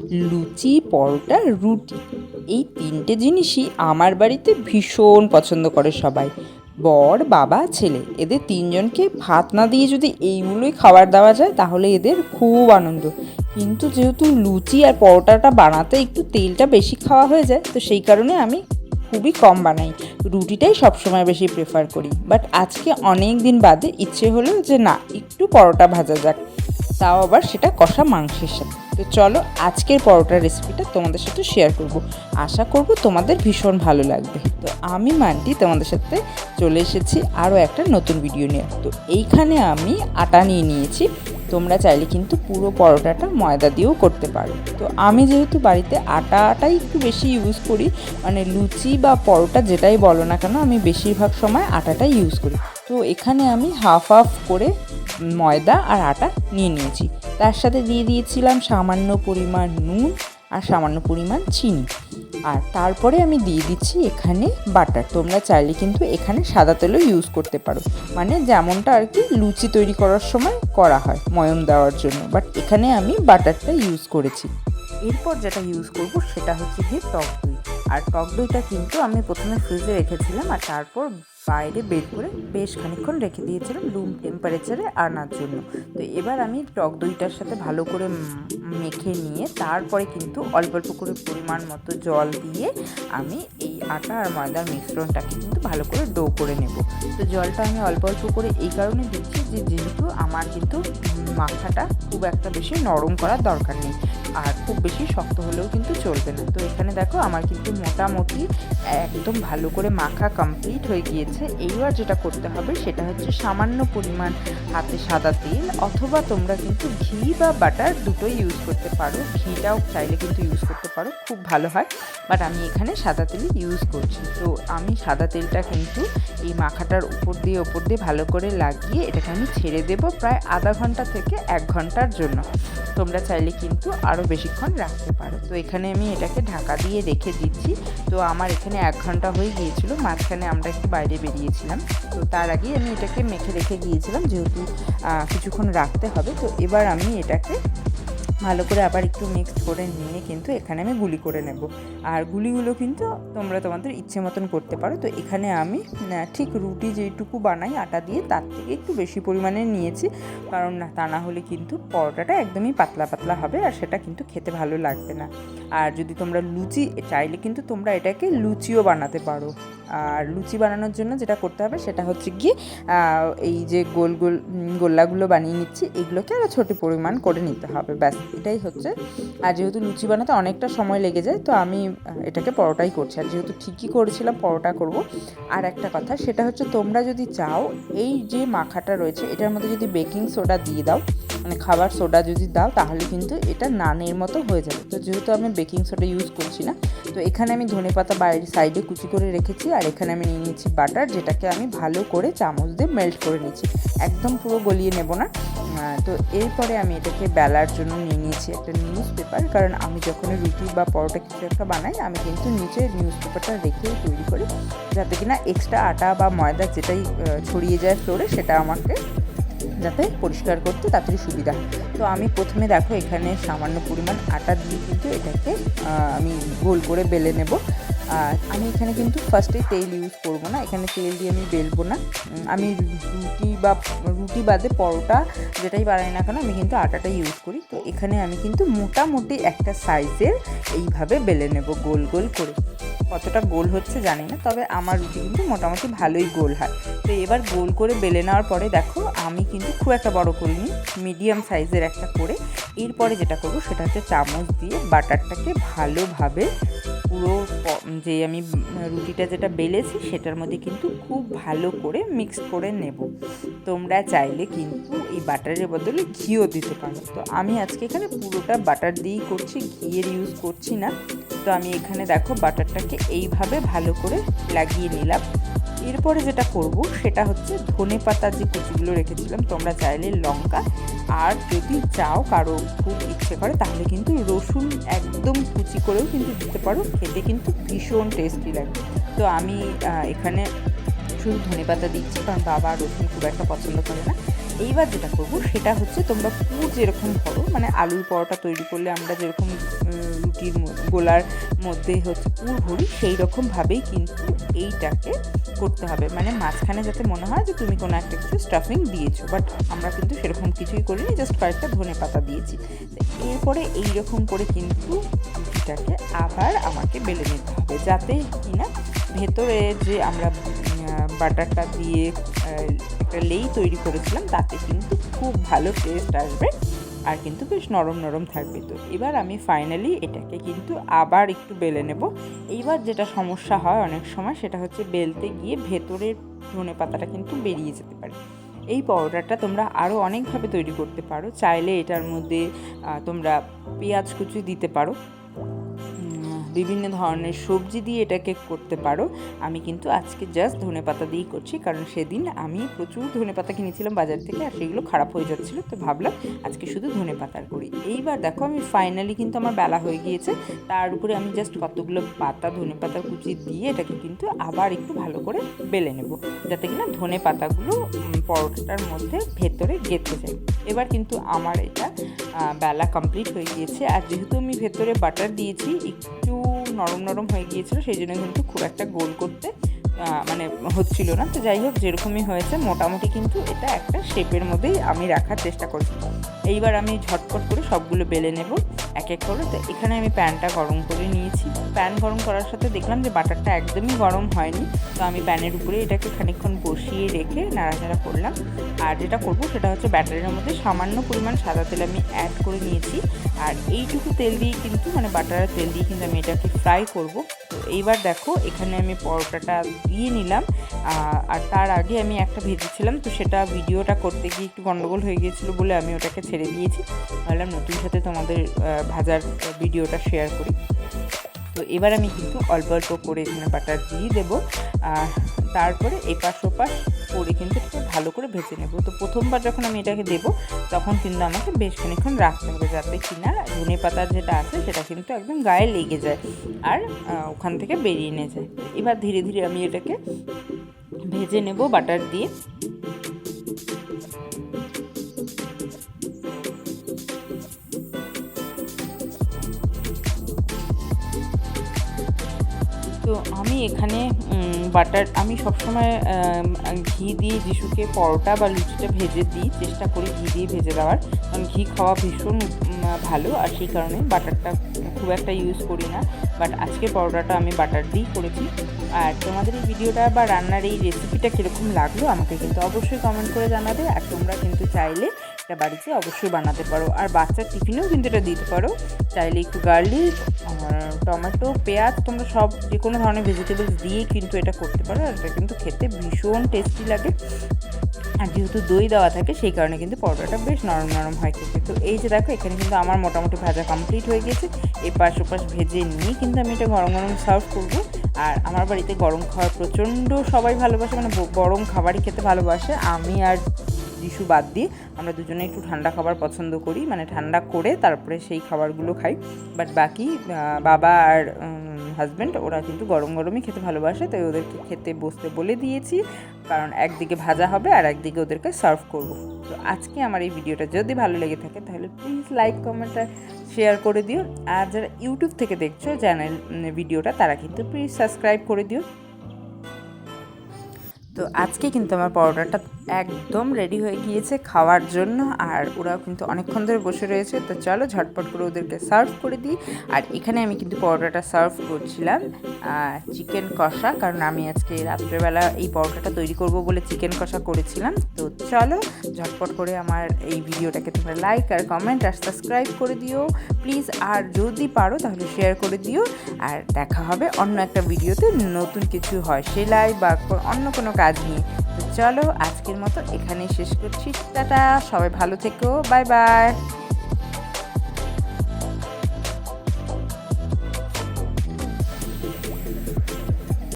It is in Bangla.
লুচি, পরোটা, রুটি। এই তিনটে জিনিসই আমার বাড়িতে ভীষণ পছন্দ করে সবাই। বর, বাবা, ছেলে। এদের তিনজনকে ভাত না দিয়ে যদি এইগুলোই খাবার দেওয়া যায়, তাহলে এদের খুব আনন্দ। কিন্তু যেহেতু লুচি আর পরোটাটা বানাতে একটু তেলটা বেশি খাওয়া হয়ে যায়, তো সেই কারণে আমি খুবই কম বানাই। রুটিটাই সবসময় বেশি প্রেফার করি। বাট আজকে অনেক দিন বাদে ইচ্ছে হলো যে না, একটু পরোটা ভাজা যাক। তাও আবার সেটা কষা মাংসের সাথে। তো চলো আজকের পরোটার রেসিপিটা তোমাদের সাথে শেয়ার করব। আশা করব তোমাদের ভীষণ ভালো লাগবে। তো আমি, মানটি, তোমাদের সাথে চলে এসেছি আরও একটা নতুন ভিডিও নিয়ে। তো এইখানে আমি আটা নিয়ে নিয়েছি। তোমরা চাইলে কিন্তু পুরো পরোটাটা ময়দা দিয়েও করতে পারো। তো আমি যেহেতু বাড়িতে আটাটাই একটু বেশি ইউজ করি মানে লুচি বা পরোটা যেটাই বলো না কেন, আমি বেশিরভাগ সময় আটাটাই ইউজ করি। তো এখানে আমি হাফ হাফ করে ময়দা আর আটা নিয়ে নিয়েছি। তার সাথে দিয়ে দিয়েছিলাম সামান্য পরিমাণ নুন আর সামান্য পরিমাণ চিনি। আর তারপরে আমি দিয়ে দিচ্ছি এখানে বাটার তোমরা চাইলে কিন্তু এখানে সাদা তেলও ইউজ করতে পারো। মানে যেমনটা আর কি লুচি তৈরি করার সময় করা হয় ময়ম দেওয়ার জন্য। বাট এখানে আমি বাটারটা ইউজ করেছি। এরপর যেটা ইউজ করব সেটা হচ্ছে গিয়ে টক দই। আর টক দইটা কিন্তু আমি প্রথমে ফ্রিজে রেখেছিলাম আর তারপর বাইরে বের করে বেশ খানিকক্ষণ রেখে দিয়েছিলাম রুম টেম্পারেচারে আনার জন্য। তো এবার আমি টক দইটার সাথে ভালো করে মেখে নিয়ে তারপরে কিন্তু অল্প অল্প করে পরিমাণ মতো জল দিয়ে আমি এই আটা আর ময়দার মিশ্রণটাকে কিন্তু ভালো করে ডো করে নেব। তো জলটা আমি অল্প অল্প করে এই কারণে দিচ্ছি যে যেহেতু আমার কিন্তু মাখাটা খুব একটা বেশি নরম করার দরকার নেই। আর খুব বেশি শক্ত হলেও কিন্তু চলবে না। তো এখানে দেখো আমার কিন্তু মোটামুটি একদম ভালো করে মাখা কমপ্লিট হয়ে গিয়েছে। এইবার যেটা করতে হবে সেটা হচ্ছে সামান্য পরিমাণ হাতে সাদা তেল অথবা তোমরা কিন্তু ঘি বা বাটার দুটোই ইউজ করতে পারো। ঘিটাও চাইলে কিন্তু ইউজ করতে পারো, খুব ভালো হয়। বাট আমি এখানে সাদা তেল ইউজ করছি। তো আমি সাদা তেলটা কিন্তু এই মাখাটার উপর দিয়ে ওপর দিয়ে ভালো করে লাগিয়ে এটাকে আমি ছেড়ে দেব প্রায় আধা ঘণ্টা থেকে এক ঘণ্টার জন্য। তোমরা চাইলে কিন্তু আরও বেশিক্ষণ রাখতে পারো। তো এখানে আমি এটাকে ঢাকা দিয়ে রেখে দিচ্ছি। তো আমার এখানে এক ঘণ্টা হয়ে গিয়েছিল, মাঝখানে আমরা একটু বাইরে বেরিয়েছিলাম। তো তার আগেই আমি এটাকে মেখে রেখে গিয়েছিলাম, যেহেতু কিছুক্ষণ রাখতে হবে। তো এবার আমি এটাকে ভালো করে আবার একটু মিক্সড করে নিয়ে কিন্তু এখানে আমি গুলি করে নেব। আর গুলিগুলো কিন্তু তোমরা তোমাদের ইচ্ছে মতন করতে পারো। তো এখানে আমি ঠিক রুটি যেইটুকু বানাই আটা দিয়ে তার থেকে একটু বেশি পরিমাণে নিয়েছি। কারণ তা না হলে কিন্তু পরোটাটা একদমই পাতলা পাতলা হবে আর সেটা কিন্তু খেতে ভালো লাগবে না। আর যদি তোমরা লুচি, চাইলে কিন্তু তোমরা এটাকে লুচিও বানাতে পারো। আর লুচি বানানোর জন্য যেটা করতে হবে সেটা হচ্ছে গিয়ে এই যে গোল গোল গোল্লাগুলো বানিয়ে নিচ্ছি, এগুলোকে আরও ছোটো পরিমাণ করে নিতে হবে, ব্যাস। এটাই হচ্ছে। আর যেহেতু লুচি বানাতে অনেকটা সময় লেগে যায়, তো আমি এটাকে পরোটাই করছি। আর যেহেতু ঠিকই করেছিলাম, পরোটা করব। আর একটা কথা, সেটা হচ্ছে তোমরা যদি চাও, এই যে মাখাটা রয়েছে, এটার মধ্যে যদি বেকিং সোডা দিয়ে দাও মানে খাবার সোডা যদি দাও, তাহলে কিন্তু এটা নানের মতো হয়ে যাবে। তো যেহেতু আমি বেকিং সোডা ইউজ করছি না, তো এখানে আমি ধনে পাতা বাইরের সাইডে কুচি করে রেখেছি, আর এখানে আমি নিয়ে নিচ্ছি বাটার যেটাকে আমি ভালো করে চামচ দিয়ে মেল্ট করে নিচ্ছি একদম পুরো গলিয়ে নেব না। তো এরপরে আমি এটাকে বেলার জন্য নিয়ে নিয়েছি একটা নিউজ পেপার কারণ আমি যখন রুটি বা পরোটা কিছু একটা বানাই, আমি কিন্তু নিচে নিউজ পেপারটা রেখেই তৈরি করি, যাতে কিনা এক্সট্রা আটা বা ময়দা যেটাই ছড়িয়ে যায় ফ্লোরে সেটা আমাকে যাতে পরিষ্কার করতে তাড়াতাড়ি সুবিধা তো আমি প্রথমে দেখো এখানে সামান্য পরিমাণ আটা দিয়ে কিন্তু এটাকে আমি গোল করে বেলে নেব। আর আমি এখানে কিন্তু ফার্স্টে তেল ইউজ করব না, এখানে তেল দিয়ে আমি বেলবো না। আমি রুটি বা রুটি বাদে পরোটা যেটাই বানাই না কেন, আমি কিন্তু আটাটা ইউজ করি। তো এখানে আমি কিন্তু মোটামুটি একটা সাইজের এইভাবে বেলে নেব, গোল গোল করে। কতটা গোল হচ্ছে জানি না, তবে আমার রুটি কিন্তু মোটামুটি ভালোই গোল হয়। তো এবার গোল করে বেলে নেওয়ার পরে দেখো, আমি কিন্তু খুব একটা বড় করিনি মিডিয়াম সাইজের একটা করে। এরপরে যেটা করব, সেটা হচ্ছে চামচ দিয়ে বাটারটাকে ভালোভাবে পুরো যে আমি রুটিটা যেটা বেলেছি, সেটার মধ্যে কিন্তু খুব ভালো করে মিক্স করে নেব। তোমরা চাইলে কিন্তু এই বাটারের বদলে ঘিও দিতে পারো। তো আমি আজকে এখানে পুরোটা বাটার দিয়েই করছি, ঘিয়ের ইউজ করছি না। তো আমি এখানে দেখো বাটারটাকে এইভাবে ভালো করে লাগিয়ে নিলাম। এরপরে যেটা করব, সেটা হচ্ছে ধনে পাতার যে কুচিগুলো রেখেছিলাম, তোমরা চাইলে লঙ্কা, আর যদি চাও কারও খুব ইচ্ছে করে, তাহলে কিন্তু রসুন একদম কুচি করেও কিন্তু দিতে পারো, খেতে কিন্তু ভীষণ টেস্টি লাগে। তো আমি এখানে শুধু ধনে পাতা দিচ্ছি, কারণ বাবা রসুন খুব একটা পছন্দ করে না। এইবার যেটা করব, সেটা হচ্ছে তোমরা পুর যেরকম ভরো মানে আলুর পরোটা তৈরি করলে আমরা যেরকম রুটির গোলার মধ্যে হচ্ছে পুর ভরি সেই রকমভাবেই কিন্তু এইটাকে করতে হবে। মানে মাঝখানে যাতে মনে হয় যে তুমি কোনো একটা কিছু স্টাফিং দিয়েছ। বাট আমরা কিন্তু সেরকম কিছুই করিনি জাস্ট কয়েকটা ধনে পাতা দিয়েছি। এরপরে এই রকম করে কিন্তু রুটিটাকে আবার আমাকে বেলে নিতে হবে। যাতে কিনা ভেতরে যে আমরা বাটারটা দিয়ে একটা লেই তৈরি করেছিলাম, তাতে কিন্তু খুব ভালো টেস্ট আসবে। আর কিন্তু বেশ নরম নরম থাকবে তো। এবার আমি ফাইনালি এটাকে কিন্তু আবার একটু বেলে নেব। এইবার যেটা সমস্যা হয় অনেক সময় সেটা হচ্ছে বেলতে গিয়ে ভেতরের ধনে পাতাটা কিন্তু বেরিয়ে যেতে পারে। এই পাউডারটা তোমরা আরও অনেকভাবে তৈরি করতে পারো। চাইলে এটার মধ্যে তোমরা পেঁয়াজ কুচি দিতে পারো। বিভিন্ন ধরনের সবজি দিয়ে এটাকে করতে পারো। আমি কিন্তু আজকে জাস্ট ধনে পাতা দিয়েই করছি, কারণ সেদিন আমি প্রচুর ধনে পাতা কিনেছিলাম বাজার থেকে আর সেগুলো খারাপ হয়ে যাচ্ছিল, তো ভাবলাম আজকে শুধু ধনে পাতার করি। এইবার দেখো আমি ফাইনালি কিন্তু আমার বেলা হয়ে গিয়েছে, তার উপরে আমি জাস্ট কতগুলো পাতা, ধনে পাতার কুচি দিয়ে এটাকে কিন্তু আবার একটু ভালো করে বেলে নেব, যাতে কিনা ধনে পাতাগুলো পরোটাটার মধ্যে ভেতরে গেঁথে যায়। এবার কিন্তু আমার এটা বেলা কমপ্লিট হয়ে গিয়েছে, আর যেহেতু আমি ভেতরে বাটার দিয়েছি নরম নরম হয়ে গিয়েছিল, সেই জন্য কিন্তু খুব একটা গোল করতে মানে হচ্ছিল না। তো যাই হোক, যেরকমই হয়েছে, মোটামুটি কিন্তু এটা একটা শেপের মধ্যেই আমি রাখার চেষ্টা করছি এইবার আমি ঝটপট করে সবগুলো বেলে নেব, এক এক করে। তো এখানে আমি প্যানটা গরম করে নিয়েছি। প্যান গরম করার সাথে দেখলাম যে বাটারটা একদমই গরম হয়নি। তো আমি প্যানের উপরে এটাকে খানিকক্ষণ বসিয়ে রেখে নাড়াচাড়া করলাম। আর যেটা করব সেটা হচ্ছে ব্যাটারের মধ্যে সামান্য পরিমাণ সাদা তেল আমি অ্যাড করে নিয়েছি। আর এইটুকু তেল দিয়ে কিন্তু মানে বাটারের তেল দিয়ে কিন্তু আমি এটাকে ফ্রাই করব। তো এইবার দেখো, এখানে আমি পরোটাটা দিয়ে নিলাম। আর তার আগে আমি একটা ভেজেছিলাম, তো সেটা ভিডিওটা করতে গিয়ে একটু গন্ডগোল হয়ে গিয়েছিল বলে আমি ওটাকে ছেড়ে দিয়েছি। ভাবলাম নতুন সাথে তোমাদের ভাজার ভিডিওটা শেয়ার করি। তো এবার আমি কিন্তু অল্প অল্প করে এখানে বাটার দিয়ে দেবো, আর তারপরে এপাশ ওপাশ করে কিন্তু এটাকে ভালো করে ভেজে নেব। তো প্রথমবার যখন আমি এটাকে দেবো, তখন কিন্তু আমাকে বেশ খানিক্ষণ রাখতে হবে যাতে কিনা ধনে পাতার যেটা আছে সেটা কিন্তু একদম গায়ে লেগে যায় আর ওখান থেকে বেরিয়ে নিয়ে যায়। এবার ধীরে ধীরে আমি এটাকে ভেজে নেব বাটার দিয়ে। তো আমি এখানে বাটার আমি সবসময় ঘি দিয়ে যিশুকে পরোটা বা লুচিটা ভেজে দিই, চেষ্টা করি ঘি দিয়ে ভেজে দেওয়ার। কারণ ঘি খাওয়া ভীষণ ভালো, আর সেই কারণে বাটারটা খুব একটা ইউজ করি না। বাট আজকে পরোটাটা আমি বাটার দিয়েই করেছি। আর তোমাদের এই ভিডিওটা বা রান্নার এই রেসিপিটা কীরকম লাগল, আমাকে কিন্তু অবশ্যই কমেন্ট করে জানাবে। আর তোমরা কিন্তু চাইলে এটা বাড়িতে অবশ্যই বানাতে পারো। আর বাচ্চার টিফিনেও কিন্তু এটা দিতে পারো। চাইলে একটু গার্লিক আর টমেটো, পেঁয়াজ, তোমরা সব যে কোনো ধরনের ভেজিটেবলস দিয়ে কিন্তু এটা করতে পারো। আর এটা কিন্তু খেতে ভীষণ টেস্টি লাগে। আর যেহেতু দই দেওয়া থাকে, সেই কারণে কিন্তু পরোটাটা বেশ নরম নরম হয় খেতে। তো এই যে দেখো, এখানে কিন্তু আমার মোটামুটি ভাজা কমপ্লিট হয়ে গেছে। এপাশ ওপাশ ভেজে নিয়ে কিন্তু আমি এটা গরম গরম সার্ভ করব। আর আমার বাড়িতে গরম খাওয়ার প্রচণ্ড সবাই ভালোবাসে মানে গরম খাবারই খেতে ভালোবাসে। আমি আর যিশু বাদ দিয়ে আমরা দুজনে একটু ঠান্ডা খাবার পছন্দ করি মানে ঠান্ডা করে তারপরে সেই খাবারগুলো খাই। বাট বাকি বাবা আর হাজব্যান্ড ওরা কিন্তু গরম গরমই খেতে ভালোবাসে, তাই ওদেরকে খেতে বসতে বলে দিয়েছি। কারণ একদিকে ভাজা হবে আর একদিকে ওদেরকে সার্ভ করব। তো আজকে আমার এই ভিডিওটা যদি ভালো লেগে থাকে, তাহলে প্লিজ লাইক কমেন্ট আর শেয়ার করে দিও। আর যারা ইউটিউব থেকে দেখছ চ্যানেল ভিডিওটা তারা কিন্তু প্লিজ সাবস্ক্রাইব করে দিও। তো আজকে কিন্তু আমার পরোটাটা একদম রেডি হয়ে গিয়েছে খাওয়ার জন্য। আর ওরাও কিন্তু অনেকক্ষণ ধরে বসে রয়েছে। তো চলো ঝটপট করে ওদেরকে সার্ভ করে দিই। আর এখানে আমি কিন্তু পরোটাটা সার্ভ করছিলাম চিকেন কষা। কারণ আমি আজকে রাত্রেবেলা এই পরোটাটা তৈরি করব বলে চিকেন কষা করেছিলাম। তো চলো ঝটপট করে আমার এই ভিডিওটাকে তোমরা লাইক আর কমেন্ট আর সাবস্ক্রাইব করে দিও। প্লিজ আর যদি পারো তাহলে শেয়ার করে দিও। আর দেখা হবে অন্য একটা ভিডিওতে নতুন কিছু হয় সেলাই বা অন্য কোনো কাজ নিয়ে। চলো আজকের মতো এখানেই শেষ করছি। টাটা সবাই ভালো থেকো বাই বাই।